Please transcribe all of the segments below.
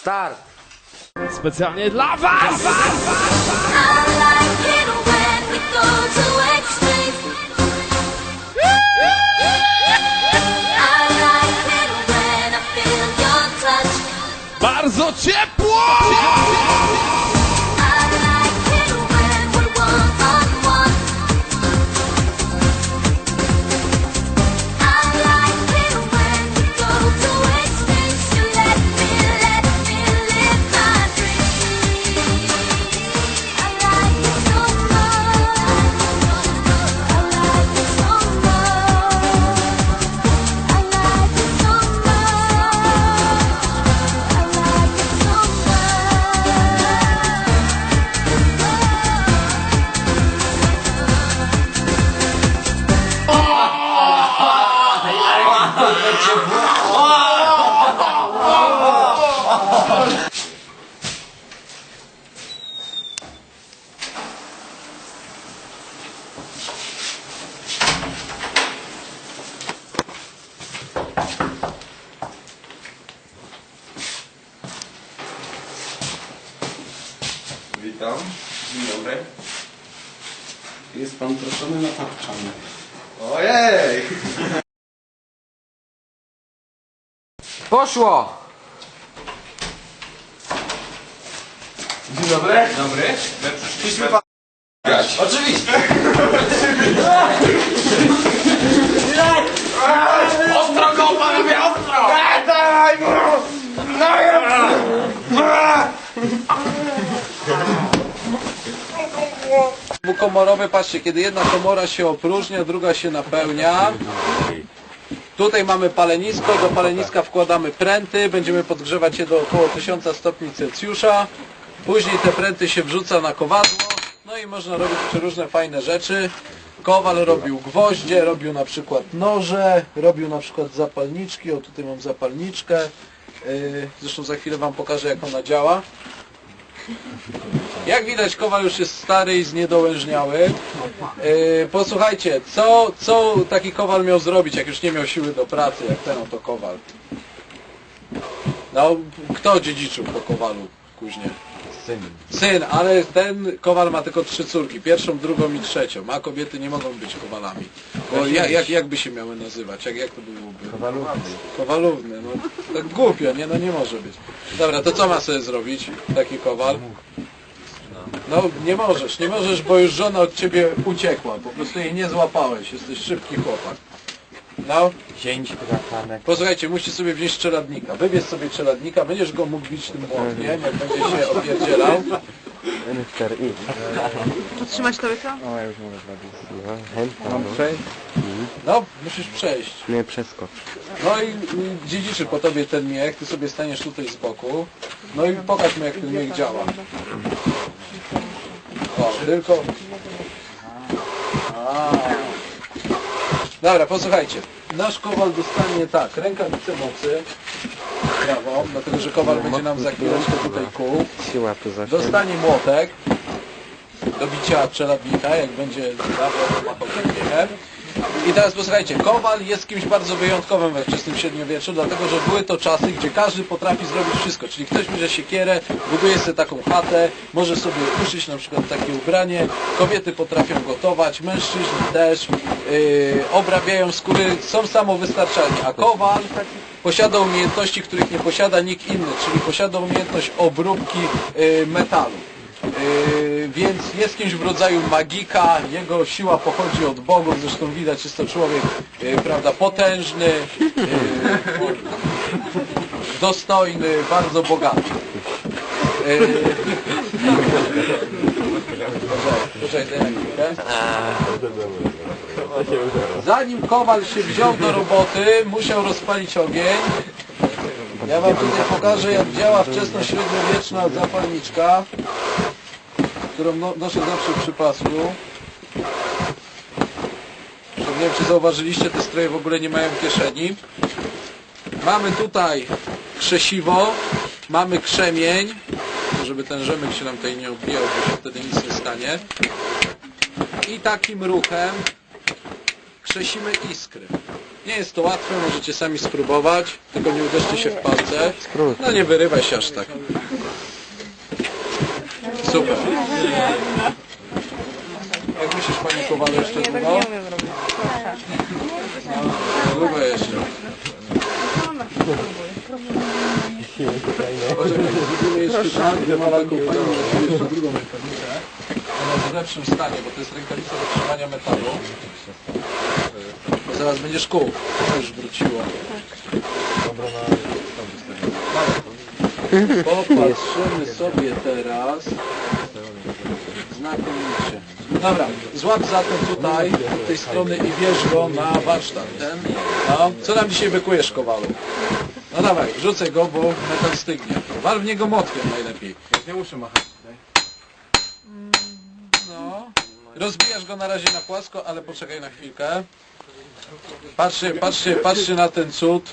Start! Specjalnie dla was! I like Witam. Dzień dobry. Jest pan proszony na tapczanie. Ojej! Poszło! Dzień dobry. Dobry. My przyszliśmy pan... Oczywiście. ostro go panowie, ostro! Daj mu! Dwukomorowy, patrzcie, kiedy jedna komora się opróżnia, druga się napełnia. Tutaj mamy palenisko, do paleniska wkładamy pręty, będziemy podgrzewać je do około 1000 stopni Celsjusza. Później te pręty się wrzuca na kowadło, no i można robić różne fajne rzeczy. Kowal robił gwoździe, robił na przykład noże, robił na przykład zapalniczki, o tutaj mam zapalniczkę. Yy, Zresztą za chwilę Wam pokażę jak ona działa. Jak widać kowal już jest stary i zniedołężniały. Yy, posłuchajcie, co, co taki kowal miał zrobić, jak już nie miał siły do pracy, jak ten oto kowal? No, kto dziedziczył po kowalu później? Syn. Syn, ale ten kowal ma tylko trzy córki, pierwszą, drugą i trzecią, a kobiety nie mogą być kowalami. Bo jak, jak, jak by się miały nazywać? Jak, jak to byłoby? Kowalówny. Kowalówny, no tak głupio, nie? No nie może być. Dobra, to co ma sobie zrobić taki kowal? No nie możesz, nie możesz, bo już żona od ciebie uciekła. Po prostu jej nie złapałeś. Jesteś szybki chłopak. No. Zięć bratanek. Posłuchajcie, musisz sobie wziąć czeladnika. Wybierz sobie czeladnika, będziesz go mógł bić tym młotkiem, jak będzie się opierdzielał. Mister I. Trzymać to łyka? O, ja już mogę zrobić. No, chętnie. Mam przejść? No, musisz przejść. Nie przeskocz. No i i dziedziczy po tobie ten miech, ty sobie staniesz tutaj z boku. No i pokaż mu jak ten miech działa. O, tylko... A. Dobra, posłuchajcie. Nasz kowal dostanie tak, rękawice mocy. Prawą, dlatego że kowal będzie nam za chwileczkę tutaj zawsze. Dostanie młotek do bicia czeladnika, jak będzie dawał machał. I teraz posłuchajcie, Kowal jest kimś bardzo wyjątkowym we wczesnym średniowieczu, dlatego że były to czasy, gdzie każdy potrafi zrobić wszystko. Czyli ktoś bierze siekierę, buduje sobie taką chatę, może sobie uszyć na przykład takie ubranie, kobiety potrafią gotować, mężczyźni też, yy, obrabiają skóry, są samowystarczalni, a Kowal posiada umiejętności, których nie posiada nikt inny, czyli posiada umiejętność obróbki yy, metalu. Yy, więc jest kimś w rodzaju magika, jego siła pochodzi od bogów, zresztą widać, jest to człowiek yy, prawda, potężny, yy, dostojny, bardzo bogaty. Zanim Kowal się wziął do roboty, musiał rozpalić ogień. Ja wam tutaj pokażę jak działa wczesnośredniowieczna zapalniczka którą no, noszę zawsze przy pasku. Nie wiem, czy zauważyliście, te stroje w ogóle nie mają kieszeni. Mamy tutaj krzesiwo, mamy krzemień, żeby ten rzemek się nam tutaj nie obijał, bo się wtedy nic nie stanie. I takim ruchem krzesimy iskry. Nie jest to łatwe, możecie sami spróbować, tylko nie uderzcie się w palce. No nie wyrywaj się aż tak. Super. Jak myślisz Panie Kowale jeszcze tak długo? Długo jeszcze. Poczekaj, zrobimy jeszcze tak, gdzie mała kompania, zrobimy jeszcze drugą rękawicę. Ona jest w lepszym stanie, bo to jest rękawica do trzymania metalu. Bo zaraz będziesz kół. To już wróciło. Popatrzymy sobie teraz. Znakomicie. Dobra, złap zatem tutaj, od tej strony i bierz go na warsztat ten. No, co nam dzisiaj wykujesz, Kowalu? No dawaj, rzucę go, bo metal stygnie. Wal w niego motkiem najlepiej. Nie muszę machać. No. Rozbijasz go na razie na płasko, ale poczekaj na chwilkę. Patrzcie, patrzcie, patrzcie na ten cud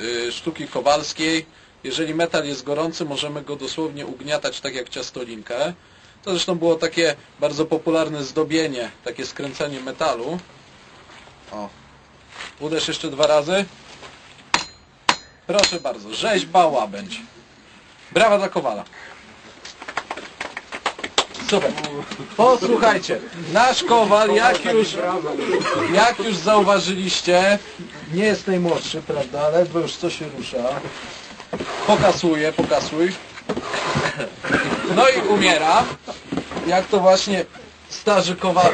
y, sztuki kowalskiej. Jeżeli metal jest gorący, możemy go dosłownie ugniatać tak jak ciastolinkę. To zresztą było takie bardzo popularne zdobienie, takie skręcenie metalu. O. Uderz jeszcze dwa razy. Proszę bardzo, rzeźba łabędź. Brawa dla Kowala. Super. Posłuchajcie, nasz kowal, jak już, jak już zauważyliście, nie jest najmłodszy, prawda? Ledwo już co się rusza. Pokasuje, pokasuj. No i umiera. Jak to właśnie starzy kowal,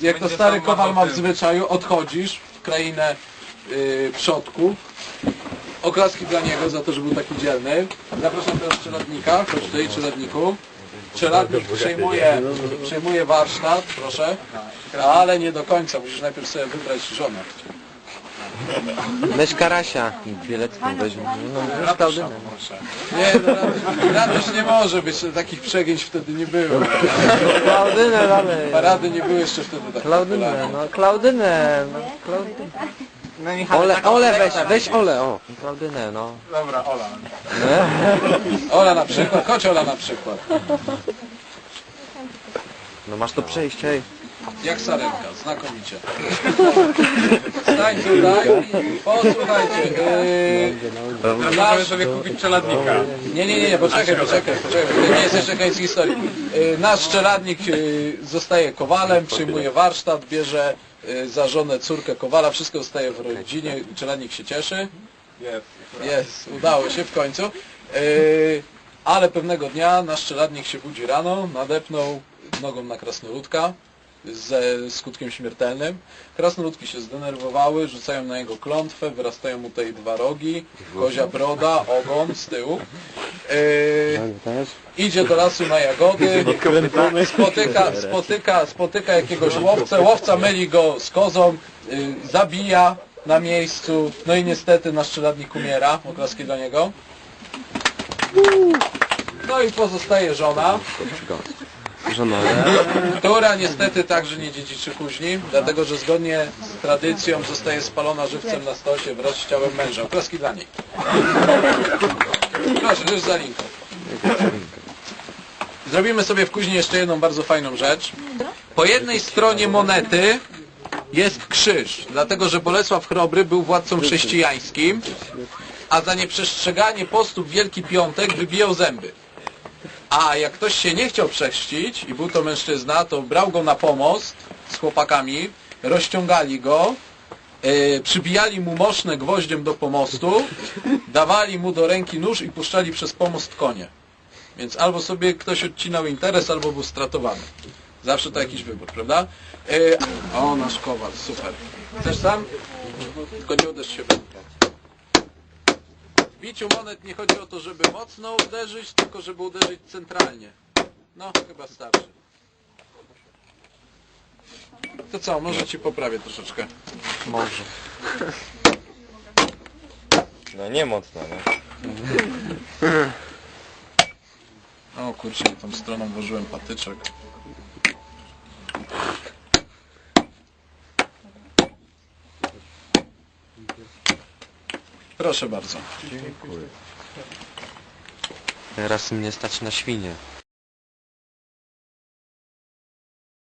jak to stary kowal ma w zwyczaju, odchodzisz w krainę yy, przodków. Oklaski dla niego za to, że był taki dzielny. Zapraszam teraz czeladnika. Chodź tutaj, czeladniku. Czeladnik przejmuje, przejmuje warsztat, proszę. Ale nie do końca, musisz najpierw sobie wybrać żonę. Weź Karasia. Bielecką weźmie. No, Klaudynę. Nie, no, Radoś- Radoś nie może być, takich przegięć wtedy nie było. Klaudynę dalej. Parady nie były jeszcze wtedy tak Klaudynę, popularne. no Klaudynę. No, Klaudynę. Ole, Ole weź, weź Ole, o. Klaudynę, no. Dobra, Ola. Ola na przykład, chodź Ola na przykład. No masz to przejść, hej. Jak sarenka, znakomicie. Stań tutaj, posłuchajcie. Yy, nasz, sobie kupić czeladnika. Nie, nie, nie, nie, poczekaj, poczekaj, poczekaj, to nie jest jeszcze koniec historii. Yy, Nasz czeladnik yy, zostaje kowalem, przyjmuje warsztat, bierze yy, za żonę córkę kowala, wszystko zostaje w rodzinie, czeladnik się cieszy. Jest. Jest, udało się w końcu. Yy, ale pewnego dnia nasz czeladnik się budzi rano, nadepnął nogą na krasnoludka ze skutkiem śmiertelnym. Krasnoludki się zdenerwowały, rzucają na jego klątwę, wyrastają mu tutaj dwa rogi, kozia broda, ogon z tyłu. Też? idzie do lasu na jagody, spotyka, spotyka, spotyka jakiegoś łowcę, łowca myli go z kozą, y, zabija na miejscu, no i niestety nasz czeladnik umiera, oklaski dla niego. No i pozostaje żona, Żona. która niestety także nie dziedziczy później, dlatego że zgodnie z tradycją zostaje spalona żywcem na stosie wraz z ciałem męża. Oklaski dla niej. Proszę, już za linką. Zrobimy sobie w kuźni jeszcze jedną bardzo fajną rzecz. Po jednej stronie monety jest krzyż, dlatego że Bolesław Chrobry był władcą chrześcijańskim, a za nieprzestrzeganie postu w Wielki Piątek wybijał zęby. A jak ktoś się nie chciał przechrzcić i był to mężczyzna, to brał go na pomost z chłopakami, rozciągali go, yy, przybijali mu moszne gwoździem do pomostu, dawali mu do ręki nóż i puszczali przez pomost konie. Więc albo sobie ktoś odcinał interes, albo był stratowany. Zawsze to jakiś wybór, prawda? Yy, o, nasz kowal, super. Chcesz sam? Tylko nie uderz się biciu monet nie chodzi o to, żeby mocno uderzyć, tylko żeby uderzyć centralnie. No, chyba starczy. To co, może ci poprawię troszeczkę. Może. No nie mocno, nie? O kurczę, tą stroną włożyłem patyczek. Proszę bardzo. Teraz mnie stać na świnie.